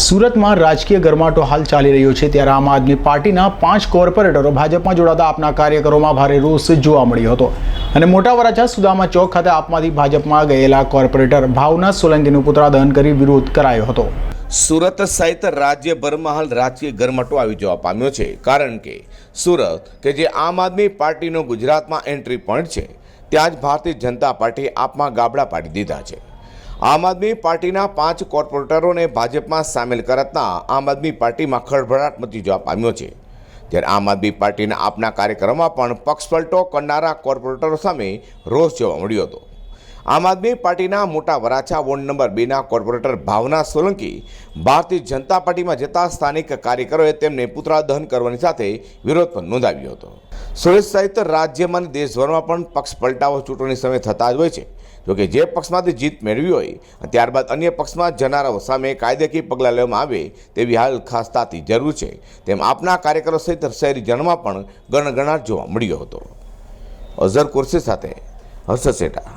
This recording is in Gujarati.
સુરતમાં રાજકીય ગરમાટો હાલ ચાલી રહ્યો છે ત્યારે આમ આદમી પાર્ટીના પાંચ કોર્પોરેટરો ભાજપમાં જોડાતા આપના કાર્યકરોમાં ભારે રોષ જોવા મળ્યો હતો. અને મોટા વરાછા સુદામા ચોક ખાતે આપમાંથી ભાજપમાં ગયેલા કોર્પોરેટર ભાવના સોલંકીનું પુત્રાદહન કરી વિરોધ કરાયો હતો. સુરત સહિત રાજ્યભરમાં હાલ રાજકીય ગરમાટો આવી જવા પામ્યો છે. કારણ કે સુરત, કે જે આમ આદમી પાર્ટીનો ગુજરાતમાં એન્ટ્રી પોઈન્ટ છે, ત્યાં જ ભારતીય જનતા પાર્ટી આપમાં ગાબડા પાડી દીધા છે. આમ આદમી પાર્ટીના પાંચ કોર્પોરેટરોને ભાજપમાં સામેલ કરાતા આમ આદમી પાર્ટીમાં ખળભળાટ મચી જવા પામ્યો છે. ત્યારે આમ આદમી પાર્ટીના આપના કાર્યક્રમમાં પણ પક્ષપલટો કરનારા કોર્પોરેટરો સામે રોષ જોવા મળ્યો હતો. આમ આદમી પાર્ટીના મોટા વરાછા વોર્ડ નંબર બેના કોર્પોરેટર ભાવના સોલંકી ભારતીય જનતા પાર્ટીમાં જતા સ્થાનિક કાર્યકરોએ તેમને પુતળા દહન કરવાની સાથે વિરોધ પણ નોંધાવ્યો હતો. સુરત સહિત રાજ્યમાં અને દેશભરમાં પણ પક્ષ પલટાવો ચૂંટણી સમયે થતા જ હોય છે. જોકે જે પક્ષમાંથી જીત મેળવી હોય ત્યારબાદ અન્ય પક્ષમાં જનારાઓ સામે કાયદેકીય પગલાં લેવામાં આવે, તેવી હાલ ખાસ તાતી જરૂર છે. તેમ આપના કાર્યકરો સહિત શહેરીજનોમાં પણ ગણગણાટ જોવા મળ્યો હતો. અઝર કુર્સી સાથે હર્ષ શેઠા